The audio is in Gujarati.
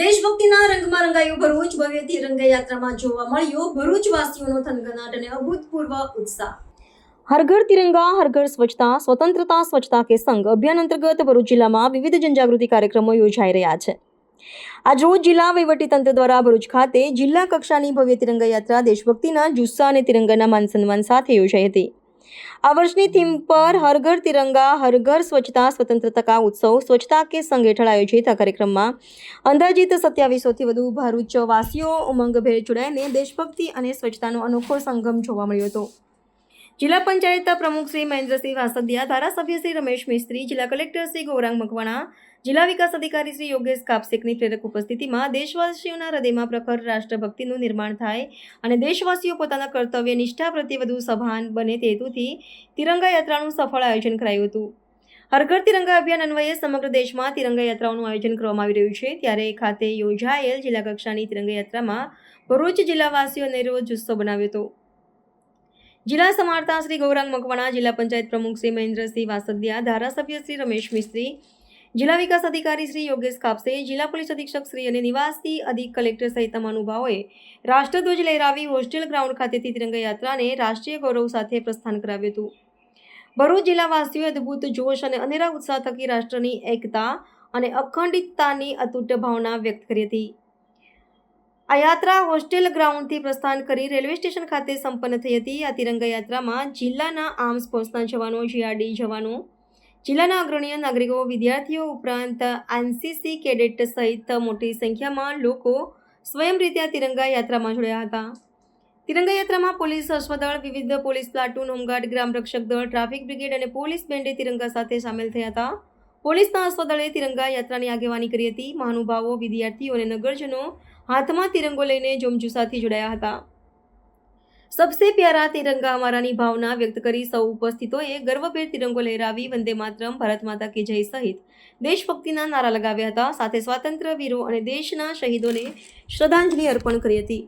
દેશભક્તિના રંગમાં રંગાયું ભરૂચ ભવ્યથી તિરંગા યાત્રામાં જોવા મળ્યો. ભરૂચ વાસીઓનો થનગનાટ અને અભૂતપૂર્વ ઉત્સાહ. હરઘર તિરંગા, હરઘર સ્વચ્છતા, સ્વતંત્રતા, સ્વચ્છતા કે સંઘ અભિયાન અંતર્ગત ભરૂચ જિલ્લામાં વિવિધ જનજાગૃતિ કાર્યક્રમો યોજાઈ રહ્યા છે. આજરોજ જિલ્લા વહીવટીતંત્ર દ્વારા ભરૂચ ખાતે જિલ્લા કક્ષાની ભવ્ય તિરંગા યાત્રા દેશભક્તિના જુસ્સા અને તિરંગાના માન સન્માન સાથે યોજાઈ હતી. આ વર્ષની થીમ પર હરઘર તિરંગા, હરઘર સ્વચ્છતા, સ્વતંત્રતા ઉત્સવ, સ્વચ્છતા કે સંઘ હેઠળ આયોજિત આ કાર્યક્રમમાં અંદાજિત સત્યાવીસોથી વધુ ભરૂચ વાસીઓ ઉમંગભેર જોડાઈને દેશભક્તિ અને સ્વચ્છતાનો અનોખો સંગમ જોવા મળ્યો હતો. જિલ્લા પંચાયતના પ્રમુખ શ્રી મહેન્દ્રસિંહ વાસદિયા, ધારાસભ્ય શ્રી રમેશ મિસ્ત્રી, જિલ્લા કલેક્ટર શ્રી ગૌરાંગ મકવાણા, જિલ્લા વિકાસ અધિકારી શ્રી યોગેશ કાપસેકની પ્રેરક ઉપસ્થિતિમાં દેશવાસીઓના હૃદયમાં પ્રખર રાષ્ટ્રભક્તિનું નિર્માણ થાય અને દેશવાસીઓ પોતાના કર્તવ્ય, નિષ્ઠા પ્રત્યે વધુ સભાન બને તે હેતુથી તિરંગા યાત્રાનું સફળ આયોજન કરાયું હતું. હરઘર તિરંગા અભિયાન અન્વયે સમગ્ર દેશમાં તિરંગા યાત્રાઓનું આયોજન કરવામાં આવી રહ્યું છે. ત્યારે ખાતે યોજાયેલ જિલ્લા કક્ષાની તિરંગા યાત્રામાં ભરૂચ જિલ્લાવાસીઓને રોજ જુસ્સો બનાવ્યો હતો. જિલ્લા સમારતા શ્રી ગૌરાંગ મકવાણા, જિલ્લા પંચાયત પ્રમુખ શ્રી મહેન્દ્રસિંહ વાસદિયા ધારાસભ્ય શ્રી રમેશ મિસ્ત્રી, જિલ્લા વિકાસ અધિકારી શ્રી યોગેશ કાપસે, જિલ્લા પોલીસ અધિક્ષક શ્રી અને નિવાસી અધિક કલેક્ટર સહિત મહાનુભાવોએ રાષ્ટ્રધ્વજ લહેરાવી હોસ્ટેલ ગ્રાઉન્ડ ખાતેથી તિરંગા યાત્રાને રાષ્ટ્રીય ગૌરવ સાથે પ્રસ્થાન કરાવ્યું હતું. ભરૂચ જિલ્લાવાસીઓએ અદ્ભુત જોશ અને અનેરા ઉત્સાહ થકી રાષ્ટ્રની એકતા અને અખંડિતતાની અતૂટ ભાવના વ્યક્ત કરી હતી. આ યાત્રા હોસ્ટેલ ગ્રાઉન્ડથી પ્રસ્થાન કરી રેલવે સ્ટેશન ખાતે સંપન્ન થઈ હતી. આ તિરંગા યાત્રામાં જિલ્લાના આર્મ્સ ફોર્સના જવાનો, જીઆરડી જવાનો, જિલ્લાના અગ્રણીય નાગરિકો, વિદ્યાર્થીઓ ઉપરાંત એનસીસી કેડેટ સહિત મોટી સંખ્યામાં લોકો સ્વયં રીતે આ તિરંગા યાત્રામાં જોડાયા હતા. તિરંગા યાત્રામાં પોલીસ, અશ્વદળ, વિવિધ પોલીસ પ્લાટૂન, હોમગાર્ડ ગ્રામ રક્ષક દળ, ટ્રાફિક બ્રિગેડ અને પોલીસ બેન્ડે તિરંગા સાથે સામેલ થયા હતા. પોલીસના અશ્વદળે તિરંગા યાત્રાની આગેવાની કરી હતી. મહાનુભાવો, વિદ્યાર્થીઓ અને નગરજનો હાથમાં તિરંગો લઈને જોમજુસાથી જોડાયા હતા. સબસે પ્યારા તિરંગા અમારાની ભાવના વ્યક્ત કરી સૌ ઉપસ્થિતોએ ગર્વભેર તિરંગો લહેરાવી વંદે માતરમ, ભારત માતા કી જય સહિત દેશભક્તિના નારા લગાવ્યા હતા. સાથે સ્વાતંત્ર્ય વીરો અને દેશના શહીદોને શ્રદ્ધાંજલિ અર્પણ કરી હતી.